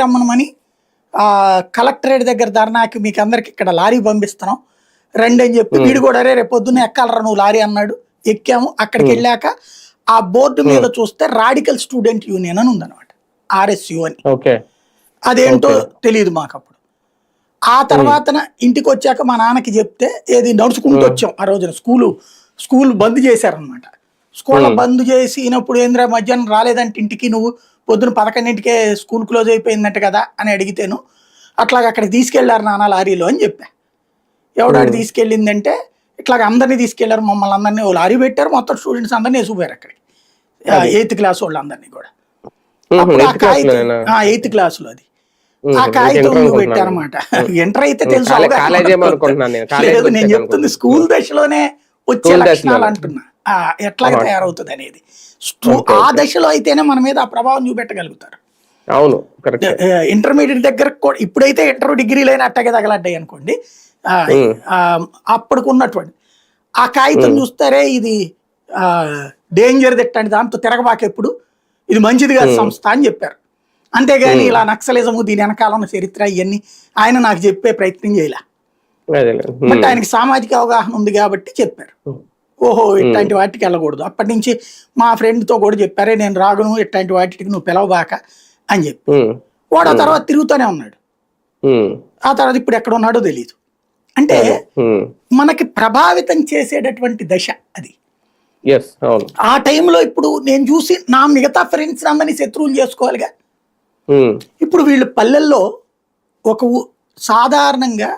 రమ్మనమని ఆ కలెక్టరేట్ దగ్గర ధర్నాకి మీకు అందరికి ఇక్కడ లారీ పంపిస్తున్నాం. రండి అని చెప్పి వీడు కూడా రే పొద్దున్న ఎక్కాలరా నువ్వు లారీ అన్నాడు. ఎక్కాము అక్కడికి వెళ్ళాక ఆ బోర్డు మీద చూస్తే రాడికల్ స్టూడెంట్ యూనియన్ అని ఉందన్నమాట ఆర్ఎస్యు అని. ఓకే. అదేంటో తెలియదు మాకు అప్పుడు. ఆ తర్వాత ఇంటికి వచ్చాక మా నాన్నకి చెప్తే ఏది నడుచుకుంటూ వచ్చాం ఆ రోజున స్కూలు స్కూల్ బంద్ చేశారనమాట స్కూల్ బంద్ చేసినప్పుడు ఏంద్రా మధ్యాహ్నం రాలేదంటే ఇంటికి నువ్వు పొద్దున పదకొండింటికే స్కూల్ క్లోజ్ అయిపోయిందంట కదా అని అడిగితేను అట్లాగ అక్కడికి తీసుకెళ్ళారు నాన్న లారీలో అని చెప్పా. ఎవడాడు తీసుకెళ్ళిందంటే ఇట్లాగ అందరినీ తీసుకెళ్ళారు మమ్మల్ని అందరినీ లారీ పెట్టారు మొత్తం స్టూడెంట్స్ అందరినీ వేసిపోయారు అక్కడికి. ఎయిత్ క్లాస్ వాళ్ళందరినీ కూడా. అప్పుడు ఆ కాగితం ఎయిత్ క్లాస్లో అది ఆ కాగితం నువ్వు పెట్టారన్నమాట. ఎంటర్ అయితే తెలుసు నేను. చెప్తుంది స్కూల్ దశలోనే వచ్చే లక్షణాలు. అంటున్నా. ఆ, ఎట్లాగ తయారవుతుంది అనేది ఆ దశలో అయితేనే మన మీద ఆ ప్రభావం చూపెట్టగలుగుతారు. అవును ఇంటర్మీడియట్ దగ్గర కూడా ఇప్పుడైతే ఇంటర్ డిగ్రీలు అయినా అట్టగే తగలడ్డాయి అనుకోండి. ఆ, ఆ, అప్పటికి ఉన్నటువంటి ఆ కాగితం చూస్తారే ఇది డేంజర్ తిట్టండి దాంతో తిరగబాక ఎప్పుడు? ఇది మంచిది కాదు సంస్థ అని చెప్పారు. అంతేగాని ఇలా నక్సలిజము దీని వెనకాల ఉన్న చరిత్ర ఇవన్నీ ఆయన నాకు చెప్పే ప్రయత్నం చేయలే. బట్ ఆయనకి సామాజిక అవగాహన ఉంది కాబట్టి చెప్పారు. ఓహో ఇట్లాంటి వాటికి వెళ్ళకూడదు. అప్పటి నుంచి మా friend తో కూడా చెప్పారే నేను రాగను ఇట్లాంటి వాటికి నువ్వు పిలవబాక అని చెప్పి. వాడు ఆ తర్వాత తిరుగుతూనే ఉన్నాడు. ఆ తర్వాత ఇప్పుడు ఎక్కడ ఉన్నాడో తెలియదు అంటే మనకి ప్రభావితం చేసేటటువంటి దశ అది. ఆ టైంలో ఇప్పుడు నేను చూసి నా మిగతా ఫ్రెండ్స్ అందరినీ శత్రువులు చేసుకోవాలిగా. ఇప్పుడు వీళ్ళు పల్లెల్లో ఒక సాధారణంగా